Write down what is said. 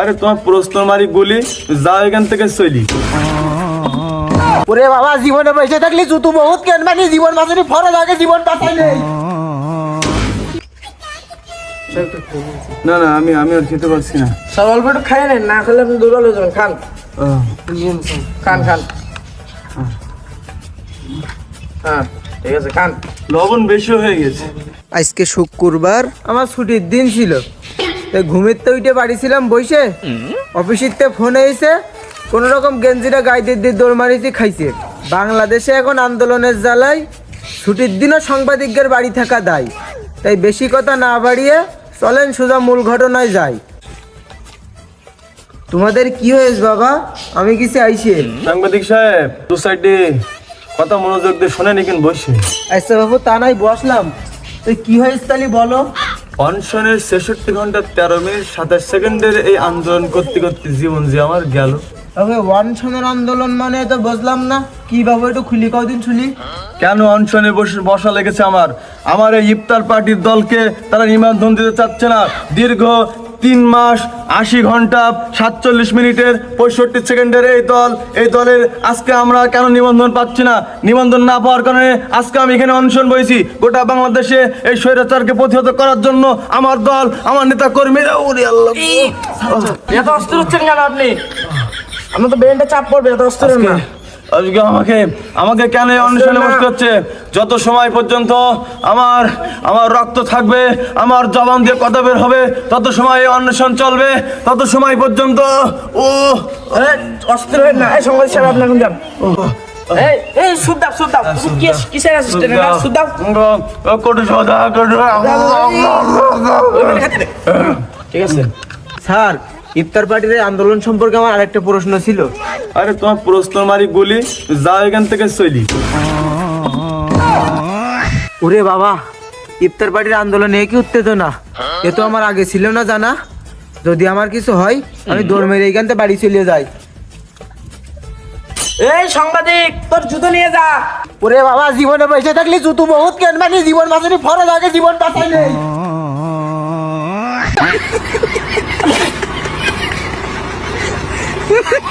আরে তোমার প্রশ্ন মারি গুলি যাও এখান থেকে চলি। ওরে বাবা জীবনে বেঁচে থাকলে জুতু বহুত কেন মানে? জীবন বাঁচানি ফরজ আগে জীবন বাঁচাই নেই। না না আমি আমি আর খেতে পারছি না। সব অল্প একটু খাই নেন না খেলে আপনি দুর্বল হয়ে যাবেন। খান। খান খান। হ্যাঁ ঠিক আছে খান। লবণ বেশি হয়ে গেছে। আজকে শুক্রবার আমার ছুটির দিন ছিল। ঘুমের তো উঠে বাড়ি ছিলাম বসে অফিসের তে ফোন এসে কোন রকম গেঞ্জিটা গাইদের দিয়ে দৌড় মারিতে খাইছে। বাংলাদেশে এখন আন্দোলনের জ্বালায় ছুটির দিনও সাংবাদিকদের বাড়ি থাকা দায়। তাই বেশি কথা না বাড়িয়ে চলেন সোজা মূল ঘটনায় যাই। তোমাদের কি হয়েছে বাবা? আমি কিছু আইছে। সাংবাদিক সাহেব দু সাইডে কথা মনোযোগ দিয়ে শোনেন এখানে বসে। আচ্ছা বাবু তা নাই বসলাম। তুই কি হয়েছে তাহলে বলো? অনশনের ছেষট্টি ঘণ্টা তেরো মিনিট সাতাশ সেকেন্ডের এই আন্দোলন করতে করতে জীবন যে আমার গেল। তবে অনশনের আন্দোলন মানে তো বুঝলাম না। কি বাবু একটু খুলি কদিন শুনি। কেন অনশনে বসে বসা লেগেছে আমার? আমার এই ইফতার পার্টির দলকে তারা নিমন্ত্রণ দিতে চাচ্ছে না। দীর্ঘ তিন মাস আশি ঘণ্টা সাতচল্লিশ মিনিটের পঁয়ষট্টি সেকেন্ডের এই দল। এই দলের আজকে আমরা কেন নিবন্ধন পাচ্ছি না? নিবন্ধন না পাওয়ার কারণে আজকে আমি এখানে অনশন বইছি। গোটা বাংলাদেশে এই স্বৈরাচারকে প্রতিহত করার জন্য আমার দল আমার নেতা কর্মীরা আল্লাহ। এত অস্থির হচ্ছেন কেন আপনি? আমরা তো ব্রেনটা চাপ পড়বে এত অস্থির না। আজকে আমাকে আমাকে কেন না। বসতে হচ্ছে? যত সময় পর্যন্ত আমার আমার রক্ত থাকবে আমার জবান দিয়ে কথা বের হবে তত সময় এই অন্বেষণ চলবে তত সময় পর্যন্ত ও অস্থির হয়ে না? এই সংবাদ সাহেব আপনি যান। স্যার ইফতার পার্টির আন্দোলন সম্পর্কে আমার আরেকটা প্রশ্ন ছিল। আরে তোমার প্রশ্ন মারি গুলি যাও এখান থেকে চলি। ওরে বাবা ইফতার পার্টির আন্দোলনে কি উত্তেজনা? এ তো আমার আগে ছিল না জানা? যদি আমার কিছু হয় আমি দৌড় মেরে এইখান থেকে বাড়ি চলে যাই। এই সাংবাদিক তোর জুতো নিয়ে যা। ওরে বাবা জীবনে বেঁচে থাকলে জুতো বহুত কেন? মানে জীবন বাঁচানি ফরজ আগে জীবন বাঁচাই নেই।